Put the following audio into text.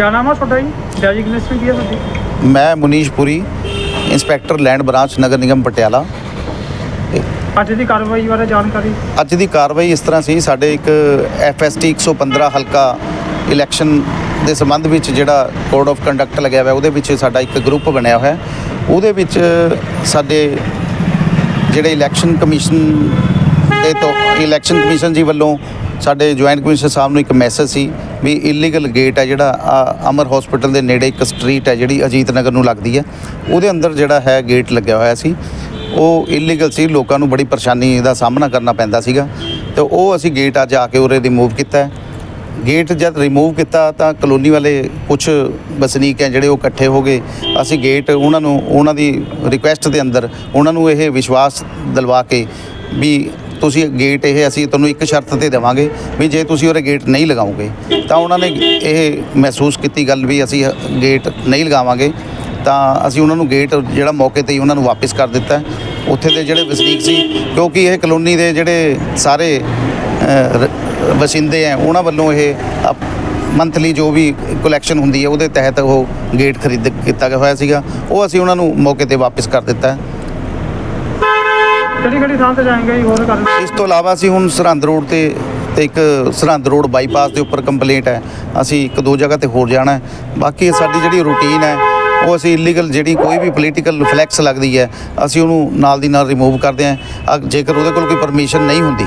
ਕਿਆ ਨਾਮ ਆ ਤੁਹਾਡਾ ਜੀ? ਡੈਜਿਗਨੇਸ਼ਨ ਕੀ ਹੈ ਤੁਹਾਡੀ? ਮੈਂ Munish Puri inspector land branch ਨਗਰ ਨਿਗਮ ਪਟਿਆਲਾ। ਅੱਜ ਦੀ ਕਾਰਵਾਈ ਬਾਰੇ ਜਾਣਕਾਰੀ? ਅੱਜ ਦੀ ਕਾਰਵਾਈ ਇਸ ਤਰ੍ਹਾਂ ਸੀ ਸਾਡੇ ਇੱਕ ਐਫਐਸਟੀ 115 ਹਲਕਾ ਇਲੈਕਸ਼ਨ ਦੇ ਸੰਬੰਧ ਵਿੱਚ ਜਿਹੜਾ ਕੋਡ ਆਫ ਕੰਡਕਟ ਲੱਗਿਆ ਹੋਇਆ ਉਹਦੇ ਵਿੱਚ ਸਾਡਾ ਇੱਕ ਗਰੁੱਪ ਬਣਿਆ ਹੋਇਆ। ਹੈ। ਉਹਦੇ ਵਿੱਚ ਸਾਡੇ ਜਿਹੜੇ ਇਲੈਕਸ਼ਨ ਕਮਿਸ਼ਨ ਦੇ ਤੋਂ ਇਲੈਕਸ਼ਨ ਕਮਿਸ਼ਨ ਜੀ ਵੱਲੋਂ ਸਾਡੇ ਜੁਆਇੰਟ ਕਮਿਸ਼ਨਰ ਸਾਹਿਬ ਨੂੰ ਇੱਕ ਮੈਸੇਜ ਸੀ ਵੀ ਇਲੀਗਲ ਗੇਟ ਹੈ ਜਿਹੜਾ ਆਹ ਅਮਰ ਹਸਪੀਟਲ ਦੇ ਨੇੜੇ ਇੱਕ ਸਟਰੀਟ ਹੈ ਜਿਹੜੀ ਅਜੀਤ ਨਗਰ ਨੂੰ ਲੱਗਦੀ ਹੈ। ਉਹਦੇ ਅੰਦਰ ਜਿਹੜਾ ਹੈ ਗੇਟ ਲੱਗਿਆ ਹੋਇਆ ਸੀ। ਉਹ ਇਲੀਗਲ ਸੀ, ਲੋਕਾਂ ਨੂੰ ਬੜੀ ਪਰੇਸ਼ਾਨੀ ਦਾ ਸਾਹਮਣਾ ਕਰਨਾ ਪੈਂਦਾ ਸੀਗਾ। ਤੇ ਉਹ ਅਸੀਂ ਗੇਟ ਅੱਜ ਆ ਕੇ ਉਰੇ ਰਿਮੂਵ ਕੀਤਾ ਗੇਟ ਜਦ ਰਿਮੂਵ ਕੀਤਾ ਤਾਂ ਕਲੋਨੀ ਵਾਲੇ ਕੁਝ ਵਸਨੀਕ ਹੈ ਜਿਹੜੇ ਉਹ ਇਕੱਠੇ ਹੋ ਗਏ। ਅਸੀਂ ਗੇਟ ਉਹਨਾਂ ਨੂੰ, ਉਹਨਾਂ ਦੀ ਰਿਕੁਐਸਟ ਦੇ ਅੰਦਰ ਉਹਨਾਂ ਨੂੰ ਇਹ ਵਿਸ਼ਵਾਸ ਦਿਲਵਾ ਕੇ ਵੀ ਤੁਸੀਂ ਗੇਟ ਇਹ ਅਸੀਂ ਤੁਹਾਨੂੰ ਇੱਕ ਸ਼ਰਤ ਤੇ ਦੇਵਾਂਗੇ ਵੀ ਜੇ ਤੁਸੀਂ ਉਹਰੇ ਗੇਟ ਨਹੀਂ ਲਗਾਓਗੇ ਤਾਂ ਉਹਨਾਂ ਨੇ ਇਹ ਮਹਿਸੂਸ ਕੀਤੀ ਗੱਲ ਵੀ ਅਸੀਂ ਗੇਟ ਨਹੀਂ ਲਗਾਵਾਂਗੇ ਤਾਂ ਅਸੀਂ ਉਹਨਾਂ ਨੂੰ ਗੇਟ ਜਿਹੜਾ ਮੌਕੇ ਤੇ ਹੀ ਉਹਨਾਂ ਨੂੰ ਵਾਪਸ ਕਰ ਦਿੱਤਾ ਉੱਥੇ ਦੇ ਜਿਹੜੇ ਵਸਨੀਕ ਸੀ ਕਿਉਂਕਿ ਇਹ ਕਲੋਨੀ ਦੇ ਜਿਹੜੇ ਸਾਰੇ ਅ, ਰ- ਵਸਿੰਦੇ ਆ ਉਹਨਾਂ ਵੱਲੋਂ ਇਹ ਮੰਥਲੀ ਜੋ ਵੀ ਕਲੈਕਸ਼ਨ ਹੁੰਦੀ ਹੈ ਉਹਦੇ ਤਹਿਤ ਉਹ ਗੇਟ ਖਰੀਦ ਕੀਤਾ ਗਿਆ ਹੋਇਆ ਸੀਗਾ। ਉਹ ਅਸੀਂ ਉਹਨਾਂ ਨੂੰ ਮੌਕੇ ਤੇ ਵਾਪਸ ਕਰ ਦਿੱਤਾ ਕਿਹੜੀ ਕਿਹੜੀ ਥਾਂ ਤੇ ਜਾਏਂਗੇ ਜੀ, ਹੋਰ ਕਰ ਇਸ ਤੋਂ ਇਲਾਵਾ ਅਸੀਂ ਹੁਣ ਸਰਹੰਦ ਰੋਡ ਤੇ ਤੇ ਇੱਕ ਸਰਹੰਦ ਰੋਡ ਬਾਈਪਾਸ ਦੇ ਉੱਪਰ ਕੰਪਲੇਂਟ ਹੈ। ਅਸੀਂ ਇੱਕ ਦੋ ਜਗ੍ਹਾ ਤੇ ਹੋਰ ਜਾਣਾ ਹੈ। ਬਾਕੀ ਸਾਡੀ ਜਿਹੜੀ ਰੂਟੀਨ ਹੈ, ਉਹ ਅਸੀਂ ਇਲੀਗਲ ਜਿਹੜੀ ਕੋਈ ਵੀ ਪੋਲੀਟੀਕਲ ਫਲੈਕਸ ਲੱਗਦੀ ਹੈ, ਅਸੀਂ ਉਹਨੂੰ ਨਾਲ ਦੀ ਨਾਲ ਰਿਮੂਵ ਕਰਦੇ ਹਾਂ। ਅਗ- ਜੇਕਰ ਉਹਦੇ ਕੋਲ ਕੋਈ ਪਰਮਿਸ਼ਨ ਨਹੀਂ ਹੁੰਦੀ।